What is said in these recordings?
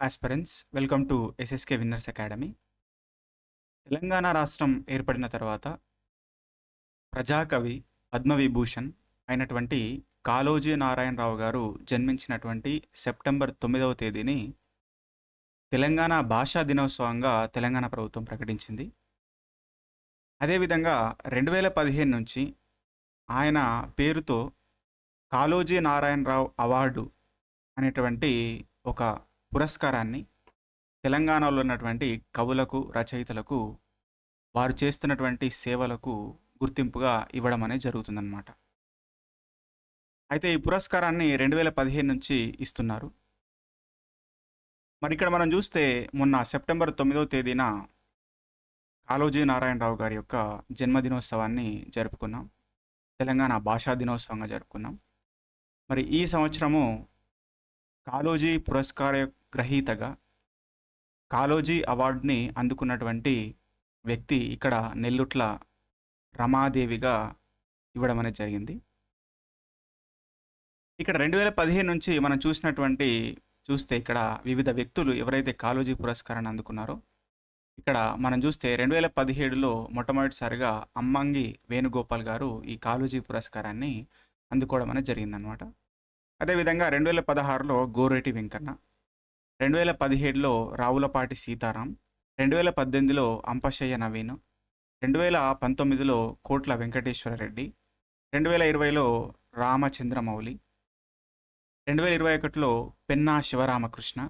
Aspirants welcome to SSK winners academy Telangana రాష్ట్రం ఏర్పడిన తర్వాత ప్రజాకవి పద్మవిభూషణ్ అయినటువంటి కాలోజీ నారాయణరావు గారు జన్మించినటువంటి సెప్టెంబర్ తొమ్మిదవ తేదీని తెలంగాణ భాషా దినోత్సవంగా తెలంగాణ ప్రభుత్వం ప్రకటించింది. అదేవిధంగా రెండు వేల పదిహేను నుంచి ఆయన పేరుతో కాలోజీ నారాయణరావు అవార్డు అనేటువంటి ఒక పురస్కారాన్ని తెలంగాణలో ఉన్నటువంటి కవులకు రచయితలకు వారు చేస్తున్నటువంటి సేవలకు గుర్తింపుగా ఇవ్వడం అనేది జరుగుతుందన్నమాట. అయితే ఈ పురస్కారాన్ని రెండు వేల పదిహేను నుంచి ఇస్తున్నారు. మరి ఇక్కడ మనం చూస్తే మొన్న సెప్టెంబర్ తొమ్మిదవ తేదీన కాళోజీ నారాయణరావు గారి యొక్క జన్మదినోత్సవాన్ని జరుపుకున్నాం. తెలంగాణ భాషా దినోత్సవంగా జరుపుకున్నాం. మరి ఈ సంవత్సరము కాళోజీ పురస్కార గ్రహీతగా కాలోజీ అవార్డుని అందుకున్నటువంటి వ్యక్తి ఇక్కడ నెల్లుట్ల రమాదేవిగా ఇవ్వడం అనేది జరిగింది. ఇక్కడ రెండు వేల పదిహేను నుంచి మనం చూసినటువంటి చూస్తే ఇక్కడ వివిధ వ్యక్తులు ఎవరైతే కాలోజీ పురస్కారాన్ని అందుకున్నారో ఇక్కడ మనం చూస్తే రెండు వేల పదిహేడులో మొట్టమొదటిసారిగా అమ్మంగి వేణుగోపాల్ గారు ఈ కాలోజీ పురస్కారాన్ని అందుకోవడం అనేది జరిగిందనమాట అదేవిధంగా రెండు వేల పదహారులో గోరేటి వెంకన్న రెండు వేల పదిహేడులో రావులపాటి సీతారాం రెండు వేల పద్దెనిమిదిలో అంపశయ్య నవీన్ రెండు వేల పంతొమ్మిదిలో కోట్ల వెంకటేశ్వర రెడ్డి రెండు వేల ఇరవైలో రామచంద్రమౌళి రెండు వేల ఇరవై ఒకటిలో పెన్నా శివరామకృష్ణ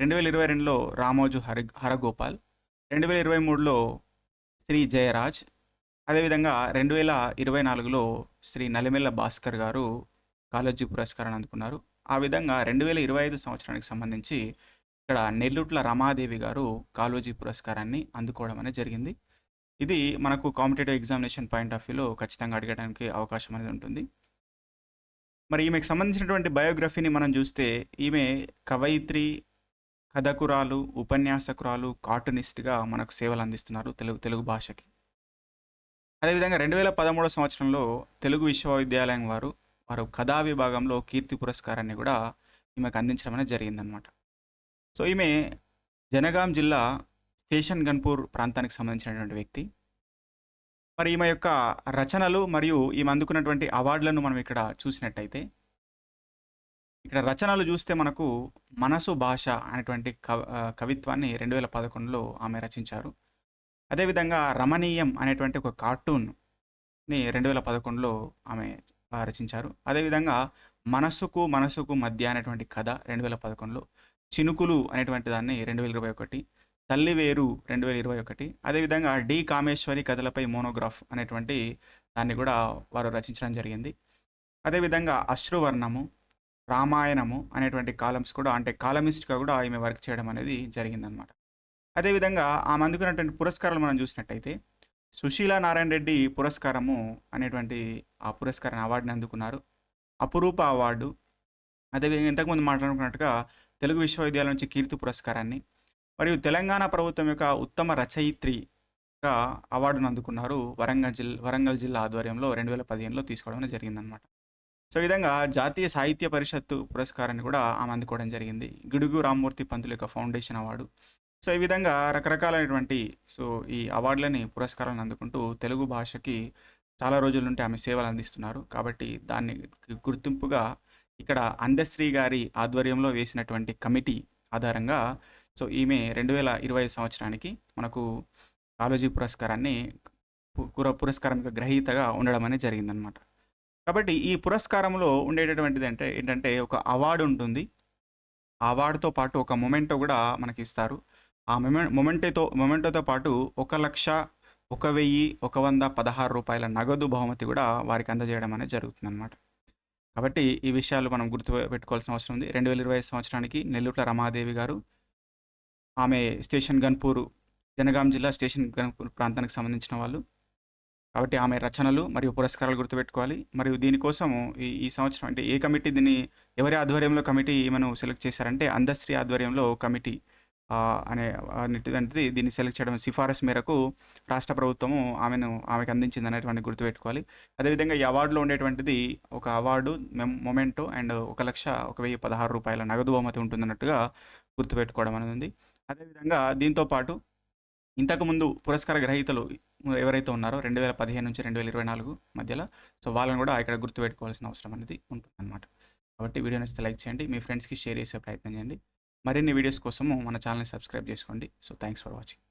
రెండు వేల ఇరవై రెండులో రామోజు హరి హరగోపాల్ రెండు వేల ఇరవై మూడులో శ్రీ జయరాజ్ అదేవిధంగా రెండు వేల ఇరవై నాలుగులో శ్రీ నలిమెల్ల భాస్కర్ గారు కాలేజీ పురస్కారాన్ని అందుకున్నారు. ఆ విధంగా రెండు వేల ఇరవై ఐదు సంవత్సరానికి సంబంధించి ఇక్కడ నెల్లూట్ల రమాదేవి గారు కాలోజీ పురస్కారాన్ని అందుకోవడం అనేది జరిగింది. ఇది మనకు కాంపిటేటివ్ ఎగ్జామినేషన్ పాయింట్ ఆఫ్ వ్యూలో ఖచ్చితంగా అడగడానికి అవకాశం అనేది ఉంటుంది. మరి ఈమెకు సంబంధించినటువంటి బయోగ్రఫీని మనం చూస్తే ఈమె కవయిత్రి కథకురాలు ఉపన్యాసకురాలు కార్టూనిస్ట్గా మనకు సేవలు అందిస్తున్నారు తెలుగు తెలుగు భాషకి. అదేవిధంగా రెండు వేల పదమూడవ సంవత్సరంలో తెలుగు విశ్వవిద్యాలయం వారు వారు కథా విభాగంలో కీర్తి పురస్కారాన్ని కూడా ఈమెకు అందించడం అనేది జరిగిందనమాట సో ఈమె జనగాం జిల్లా స్టేషన్ గన్పూర్ ప్రాంతానికి సంబంధించినటువంటి వ్యక్తి. మరి ఈమె యొక్క రచనలు మరియు ఈమె అందుకున్నటువంటి అవార్డులను మనం ఇక్కడ చూసినట్టయితే ఇక్కడ రచనలు చూస్తే మనకు మనసు భాష అనేటువంటి కవ కవిత్వాన్ని రెండు వేల పదకొండులో ఆమె రచించారు. అదేవిధంగా రమణీయం అనేటువంటి ఒక కార్టూన్ని రెండు వేల పదకొండులో ఆమె రచించారు. అదేవిధంగా మనసుకు మనసుకు మధ్య అనేటువంటి కథ రెండు వేల పదకొండులో చినుకులు అనేటువంటి దాన్ని రెండు వేల ఇరవై ఒకటి తల్లివేరు రెండు వేల ఇరవై ఒకటి అదేవిధంగా డి కామేశ్వరి కథలపై మోనోగ్రాఫ్ అనేటువంటి దాన్ని కూడా వారు రచించడం జరిగింది. అదేవిధంగా అశ్రువర్ణము రామాయణము అనేటువంటి కాలమ్స్ కూడా అంటే కాలమిస్ట్గా కూడా ఈమె వర్క్ చేయడం అనేది జరిగిందనమాట అదేవిధంగా ఆమె అందుకున్నటువంటి పురస్కారాలు మనం చూసినట్టయితే సుశీల నారాయణ రెడ్డి పురస్కారము అనేటువంటి ఆ పురస్కారాన్ని అవార్డుని అందుకున్నారు. అపురూప అవార్డు. అదేవిధంగా ఇంతకుముందు మాట్లాడుకున్నట్టుగా తెలుగు విశ్వవిద్యాలయం నుంచి కీర్తి పురస్కారాన్ని మరియు తెలంగాణ ప్రభుత్వం యొక్క ఉత్తమ రచయిత్రిగా అవార్డును అందుకున్నారు వరంగల్ జిల్లా వరంగల్ జిల్లా ఆధ్వర్యంలో రెండు వేల పదిహేనులో తీసుకోవడం జరిగిందనమాట సో ఈ విధంగా జాతీయ సాహిత్య పరిషత్తు పురస్కారాన్ని కూడా ఆమె అందుకోవడం జరిగింది. గిడుగు రామ్మూర్తి పంతులు యొక్క ఫౌండేషన్ అవార్డు. సో ఈ విధంగా రకరకాలైనటువంటి సో ఈ అవార్డులని పురస్కారాలను అందుకుంటూ తెలుగు భాషకి చాలా రోజుల నుండి ఆమె సేవలు అందిస్తున్నారు. కాబట్టి దాన్ని గుర్తింపుగా ఇక్కడ అందశ్రీ గారి ఆధ్వర్యంలో వేసినటువంటి కమిటీ ఆధారంగా సో ఈమె రెండు వేల ఇరవై సంవత్సరానికి మనకు కాలేజీ పురస్కారాన్ని పు- పురస్కారం గ్రహీతగా ఉండడం అనేది జరిగిందనమాట కాబట్టి ఈ పురస్కారంలో ఉండేటటువంటిది అంటే ఏంటంటే ఒక అవార్డు ఉంటుంది. ఆ అవార్డుతో పాటు ఒక మొమెంటో కూడా మనకి ఇస్తారు. ఆ మొమె మొమెంటోతో మొమెంటోతో పాటు ఒక లక్ష ఒక వెయ్యి ఒక వంద పదహారు రూపాయల నగదు బహుమతి కూడా వారికి అందజేయడం అనేది జరుగుతుందన్నమాట. కాబట్టి ఈ విషయాలు మనం గుర్తు పెట్టుకోవాల్సిన అవసరం ఉంది. రెండు వేల ఇరవై సంవత్సరానికి నెల్లూట్ల రమాదేవి గారు ఆమె స్టేషన్ గన్పూర్ జనగాం జిల్లా స్టేషన్ గన్పూర్ ప్రాంతానికి సంబంధించిన వాళ్ళు. కాబట్టి ఆమె రచనలు మరియు పురస్కారాలు గుర్తుపెట్టుకోవాలి మరియు దీనికోసం ఈ ఈ సంవత్సరం అంటే ఏ కమిటీ దీన్ని ఎవరి ఆధ్వర్యంలో కమిటీ ఈమెను సెలెక్ట్ చేశారంటే అందశ్రీ ఆధ్వర్యంలో కమిటీ అనే అనేటువంటిది దీన్ని సెలెక్ట్ చేయడం సిఫారసు మేరకు రాష్ట్ర ప్రభుత్వము ఆమెను ఆమెకు అందించింది అనేటువంటి గుర్తుపెట్టుకోవాలి. అదేవిధంగా ఈ అవార్డులో ఉండేటువంటిది ఒక అవార్డు, మె మొమెంటో అండ్ ఒక లక్ష ఒక వెయ్యి పదహారు రూపాయల నగదు బహుమతి ఉంటుందన్నట్టుగా గుర్తుపెట్టుకోవడం అనేది ఉంది. అదేవిధంగా దీంతో పాటు ఇంతకుముందు పురస్కార గ్రహీతలు ఎవరైతే ఉన్నారో 2015-2024 మధ్యలో సో, వాళ్ళని కూడా ఇక్కడ గుర్తుపెట్టుకోవాల్సిన అవసరం అనేది ఉంటుందన్నమాట. కాబట్టి వీడియో నచ్చితే లైక్ చేయండి. మీ ఫ్రెండ్స్‌కి షేర్ చేసే ప్రయత్నం చేయండి. మరిన్ని వీడియోస్ కోసము మన ఛానల్ని సబ్స్క్రైబ్ చేసుకోండి. So, thanks for watching.